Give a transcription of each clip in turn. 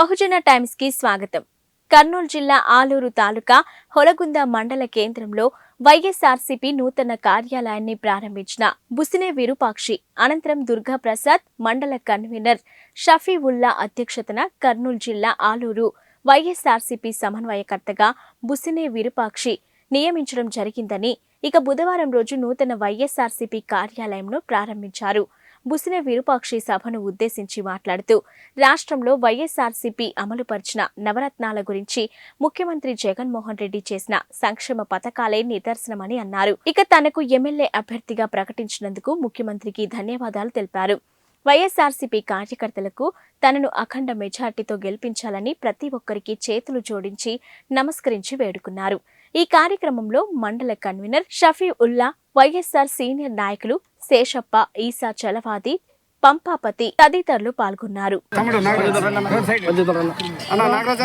బహుజన టైమ్స్కి స్వాగతం. కర్నూలు జిల్లా ఆలూరు తాలూకా హొలగుంద మండల కేంద్రంలో వైఎస్ఆర్సీపీ నూతన కార్యాలయాన్ని ప్రారంభించిన బుసినే విరూపాక్షి అనంతరం దుర్గా ప్రసాద్ మండల కన్వీనర్ షఫీవుల్లా అధ్యక్షతన కర్నూలు జిల్లా ఆలూరు వైఎస్ఆర్సీపీ సమన్వయకర్తగా బుసినే విరూపాక్షి నియమించడం జరిగిందని ఇక బుధవారం రోజు నూతన వైఎస్ఆర్సీపీ కార్యాలయంను ప్రారంభించారు. బుసిన విరూపాక్షి సభను ఉద్దేశించి మాట్లాడుతూ రాష్ట్రంలో వైఎస్ఆర్సీపీ అమలుపరిచిన నవరత్నాల గురించి ముఖ్యమంత్రి జగన్మోహన్ రెడ్డి చేసిన సంక్షేమ పథకాలే నిదర్శనమని అన్నారు. ఇక తనకు ఎమ్మెల్యే అభ్యర్థిగా ప్రకటించినందుకు ముఖ్యమంత్రికి ధన్యవాదాలు తెలిపారు. వైఎస్ఆర్సీపీ కార్యకర్తలకు తనను అఖండ మెజార్టీతో గెలిపించాలని ప్రతి ఒక్కరికి చేతులు జోడించి నమస్కరించి వేడుకున్నారు. ఈ కార్యక్రమంలో మండల కన్వీనర్ షఫీ ఉల్లా వైఎస్ఆర్ సీనియర్ నాయకులు శేషప్ప ఈసా చలవాది పంపాపతి తదితరులు పాల్గొన్నారు. తమ్ముడు నాగరాజు. అన్న. నాగరాజు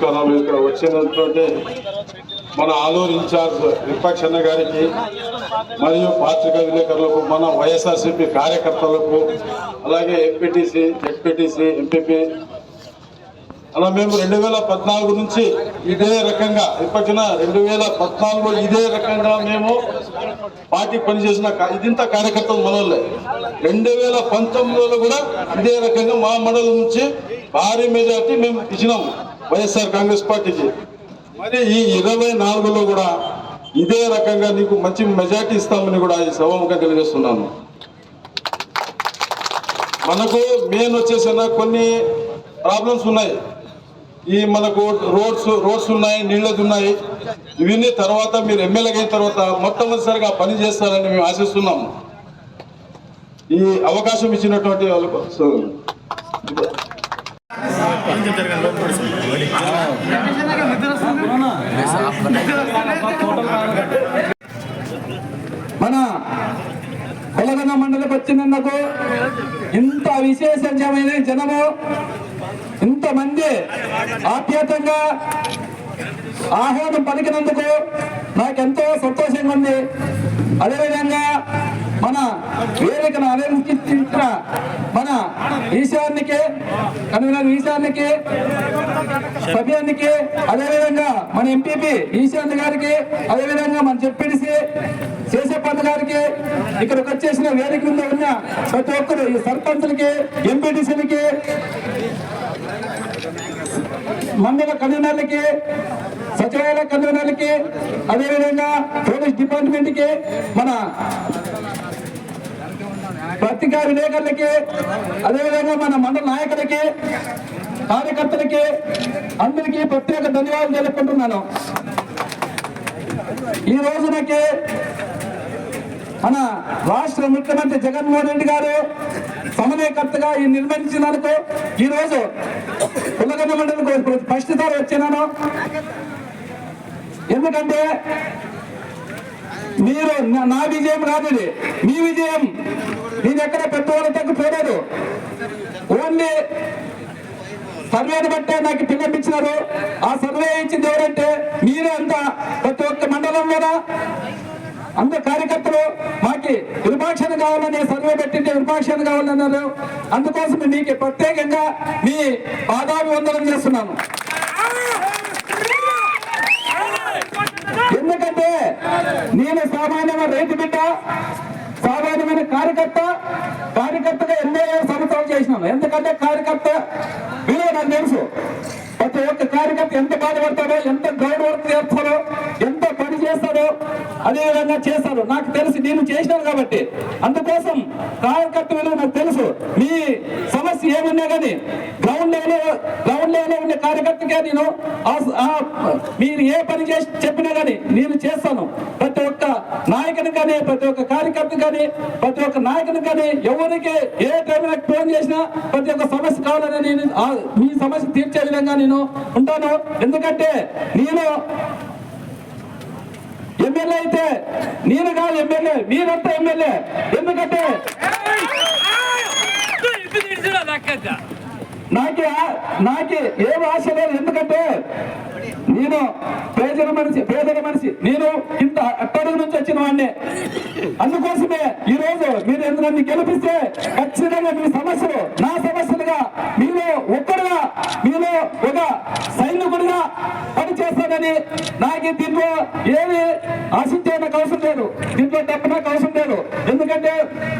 తీసుకున్నాం ఇక్కడ వచ్చినటువంటి మన ఆలూరు ఇన్ఛార్జ్ విపక్షన్న గారికి మరియు పాత్రికా విలేకరులకు మన వైఎస్ఆర్సీపీ కార్యకర్తలకు అలాగే ఎంపీటీసీ జెడ్పీటీసీ ఎంపీపీ. అలా మేము రెండు వేల పద్నాలుగు నుంచి ఇదే రకంగా ఇప్పటిన రెండు వేల పద్నాలుగులో ఇదే రకంగా మేము పార్టీ పనిచేసిన ఇదింత కార్యకర్తలు మనోళ్ళే. రెండు వేల పంతొమ్మిదిలో కూడా ఇదే రకంగా మా మండలం నుంచి భారీ మెజార్టీ మేము ఇచ్చినాము. వైఎస్ఆర్ కాంగ్రెస్ పార్టీకి. మరి ఈ ఇరవై నాలుగులో కూడా ఇదే రకంగా నీకు మంచి మెజార్టీ ఇస్తామని కూడా ఈ సభముగా తెలియజేస్తున్నాను. మనకు మెయిన్ వచ్చేసిన కొన్ని ప్రాబ్లమ్స్ ఉన్నాయి. ఈ మనకు రోడ్స్ రోడ్స్ ఉన్నాయి నీళ్ళది ఉన్నాయి. ఇవన్నీ తర్వాత మీరు ఎమ్మెల్యే అయిన తర్వాత మొట్టమొదటిసారిగా పని చేస్తారని మేము ఆశిస్తున్నాము. ఈ అవకాశం ఇచ్చినటువంటి వాళ్ళకు మన కొలగన మండలికి వచ్చినందుకు ఇంత విశేషమైన జనము ఇంతమంది ఆప్యాతంగా ఆహ్వానం పలికినందుకు నాకెంతో సంతోషంగా ఉంది. అదేవిధంగా మన వేదికను అలంకరించిన మన ఈశాన్నికే కన్వీనర్ ఈశాన్నికే సభ్యానికి అదేవిధంగా మన ఎంపీపీ ఈశాన్య గారికి అదేవిధంగా మన జెడ్పీటీసీ శేషపన్న గారికి ఇక్కడికి వచ్చేసిన వేదిక మీద ఉన్న ప్రతి ఒక్కరు ఈ సర్పంచులకి ఎంపీటీసీలకి మండల కన్వీనర్లకి సచివాలయ కన్వీనర్లకి అదేవిధంగా పోలీస్ డిపార్ట్మెంట్కి మన పత్రికా విలేకరులకి అదేవిధంగా మన మండల నాయకులకి కార్యకర్తలకి అందరికీ ప్రత్యేక ధన్యవాదాలు తెలుపుకుంటున్నాను. ఈ రోజునకి మన రాష్ట్ర ముఖ్యమంత్రి జగన్మోహన్ రెడ్డి గారు సమన్వయకర్తగా ఈ నిర్వహించినందుకు ఈ రోజు పుల్లగన్న మండలం ఫస్ట్ సారి వచ్చినాను. ఎందుకంటే మీరు నా- విజయం కాదు ఇది. మీ విజయం. నేను ఎక్కడ పెద్దవాళ్ళ దగ్గర పోలేదు ఓన్లీ సర్వేని బట్టే నాకు పిల్లపించినారు ఆ సర్వే ఇచ్చింది ఎవరంటే మీరే అంత ప్రతి ఒక్క మండలంలోనా అంత కార్యకర్తలు మాకి విరుపాక్షణ కావాలని సర్వే పెట్టింటే విరుపాక్షణ కావాలన్నారు అందుకోసం మీకు ప్రత్యేకంగా మీ పాదాభివందనం చేస్తున్నాను. ఎందుకంటే నేను సామాన్యమైన రైతు బిడ్డ సామాన్యమైన కార్యకర్త కార్యకర్తగా ఎన్నో సంవత్సరాలు చేసినాను. ఎందుకంటే కార్యకర్త విలువ నాకు తెలుసు. ప్రతి ఒక్క కార్యకర్త ఎంత బాధపడతాడో ఎంత గ్రౌండ్ వర్క్ చేస్తాడో ఎంత పని చేస్తాడో అదే విధంగా చేస్తాడు. నాకు తెలుసు నేను చేసినాను కాబట్టి. అందుకోసం కార్యకర్త విలువ నాకు తెలుసు. మీ సమస్య ఏమున్నా కానీ గ్రౌండ్ లెవెల్ గ్రౌండ్ లెవెల్ ఉండే కార్యకర్తగా నేను ఆ- మీరు ఏ పని చేసి చెప్పినా కానీ నేను చేస్తాను. ప్రతి ఒక్క నాయకుని కానీ ప్రతి ఒక్క కార్యకర్త కానీ ప్రతి ఒక్క నాయకుని కానీ ఎవరికి ఏ టైం నాకు ఫోన్ చేసినా ప్రతి ఒక్క సమస్య కావాలని నేను ఆ- మీ సమస్య తీర్చే విధంగా నేను ఉంటాను. ఎందుకంటే నేను ఎమ్మెల్యే అయితే నేను కాదు ఎమ్మెల్యే. మీరంతా ఎమ్మెల్యే. ఎందుకంటే నాకే నాకే ఏం ఆశ లేదు. ఎందుకంటే నేను పేదల మనిషి పేదల మనిషి. నేను ఇంత అట్టడుగు నుంచి వచ్చిన వాడిని. అందుకోసమే ఈ రోజు మీరు ఎందుకు నన్ను గెలిపిస్తే ఖచ్చితంగా మీ సమస్యలు నా సమస్యలుగా మీలో ఒక్క పనిచేస్తానని నాకు దీంట్లో ఏమి ఆశించే నాకు అవసరం లేదు. దీంట్లో డబ్బు అవసరం లేదు. ఎందుకంటే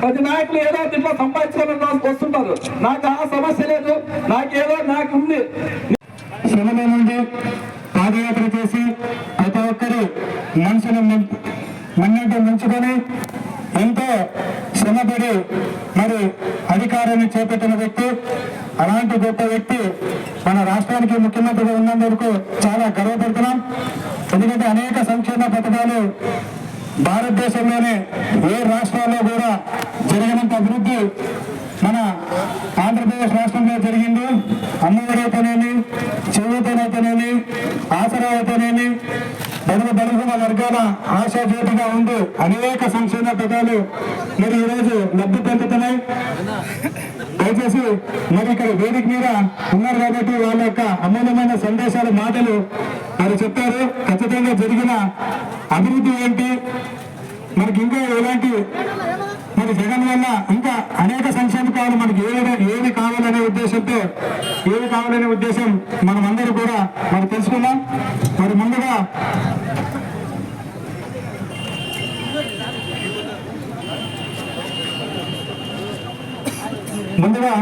ప్రతి నాయకులు ఏదో దీంట్లో సంపాదించుకోవాలని వస్తుంటారు. నాకు ఆ సమస్య లేదు. నాకేదో నాకు ఉంది. శ్రమలో నుండి పాదయాత్ర చేసి ప్రతి ఒక్కరు మనుషులు మన్నింటి ముంచుకొని ఎంతో శ్రమపడి మరి అధికారాన్ని చేపట్టిన వ్యక్తి అలాంటి గొప్ప వ్యక్తి మన రాష్ట్రానికి ముఖ్యమంత్రిగా ఉన్నందుకు చాలా గర్వపడుతున్నాం. ఎందుకంటే అనేక సంక్షేమ పథకాలు భారతదేశంలోనే ఏ రాష్ట్రాల్లో కూడా జరిగినంత అభివృద్ధి మన ఆంధ్రప్రదేశ్ రాష్ట్రంలో జరిగింది. అమ్మఒడి అయితేనేమి చేయూతనైతేనేమి ఆసరా అయితేనేమి బడుగు బలహీన వర్గాల ఆశాజ్యోతిగా ఉండి అనేక సంక్షేమ పథకాలు మరి ఈరోజు లబ్ధి పొందుతున్నాయి. దయచేసి మరి ఇక్కడ వేదిక మీద ఉన్నారు కాబట్టి వాళ్ళ యొక్క అమూల్యమైన సందేశాలు మాటలు మరి చెప్పారు ఖచ్చితంగా జరిగిన అభివృద్ధి ఏంటి? మనకి ఇంకా ఎలాంటి మరి జగన్ వల్ల ఇంకా అనేక సంక్షేమ కావాలి మనకి ఏది ఏది కావాలనే ఉద్దేశంతో ఏది కావాలనే ఉద్దేశం మనం అందరూ కూడా మరి తెలుసుకుందాం. మరి ముందుగా ముందుగా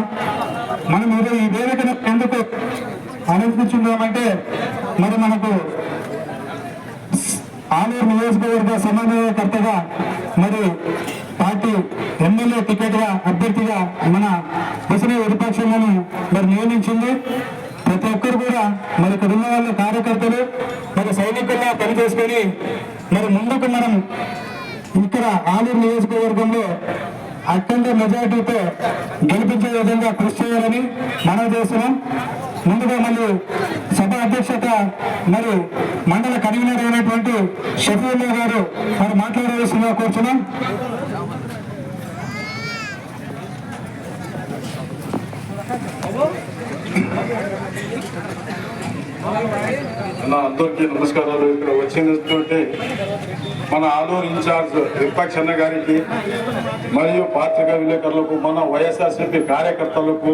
మనం ఈరోజు ఈ వేదికను ఎందుకు ఆనందించున్నామంటే మరి మనకు ఆలూరు నియోజకవర్గ సమన్వయకర్తగా మరి పార్టీ ఎమ్మెల్యే టికెట్గా అభ్యర్థిగా మన బసని విపక్షాలను మరి నియమించింది. ప్రతి ఒక్కరు కూడా మరి ఇక్కడ ఉన్న వాళ్ళ కార్యకర్తలు మరి సైనికుల్లా పనిచేసుకొని మరి ముందుకు మనం ఇక్కడ ఆలూరు నియోజకవర్గంలో అత్యంత మెజారిటీతో గెలిపించే విధంగా కృషి చేయాలని మనం చేస్తున్నాం ముందుగా మళ్ళీ సభ అధ్యక్షత మరి మండల కన్వీనర్ అయినటువంటి షఫీల్లా గారు మరి మాట్లాడవలసిందిగా కోరుతున్నాం నా అందరికీ నమస్కారాలు. ఇక్కడ వచ్చినటువంటి మన ఆలూరు ఇన్ఛార్జ్ విపక్షన్న గారికి మరియు పాత్రికా విలేకరులకు మన వైఎస్ఆర్సీపీ కార్యకర్తలకు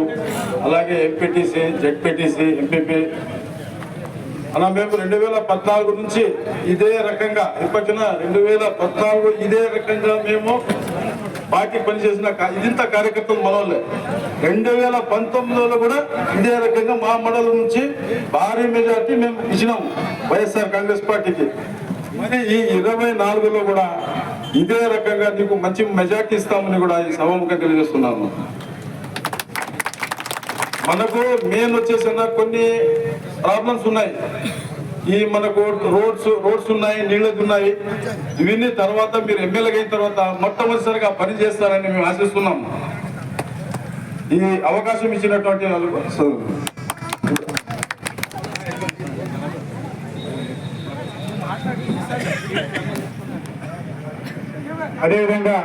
అలాగే ఎంపీటీసీ జెడ్పీటీసీ ఎంపీపీ. అలా మేము రెండు వేల పద్నాలుగు నుంచి ఇదే రకంగా విపక్షన రెండు వేల పద్నాలుగు ఇదే రకంగా మేము పార్టీ పనిచేసిన కా- కార్యకర్తలు మనోళ్ళే. రెండు వేల పంతొమ్మిదిలో కూడా ఇదే రకంగా మా మండలం నుంచి భారీ మెజార్టీ మేము ఇచ్చినాము వైఎస్ఆర్ కాంగ్రెస్ పార్టీకి. మరి ఈ ఇరవై నాలుగులో కూడా ఇదే రకంగా నీకు మంచి మెజార్టీ ఇస్తామని కూడా ఈ సభముఖంగా తెలియజేస్తున్నాను. మనకు మెయిన్ వచ్చేసిన కొన్ని ప్రాబ్లమ్స్ ఉన్నాయి. ఈ మనకు రోడ్స్ రోడ్స్ ఉన్నాయి నీళ్ళకి ఉన్నాయి. ఇవన్నీ తర్వాత మీరు ఎమ్మెల్యేగా అయిన తర్వాత మొట్టమొదటిసారిగా పని చేస్తారని మేము ఆశిస్తున్నాం. ఈ అవకాశం ఇచ్చినటువంటి వాళ్ళకు అదేవిధంగా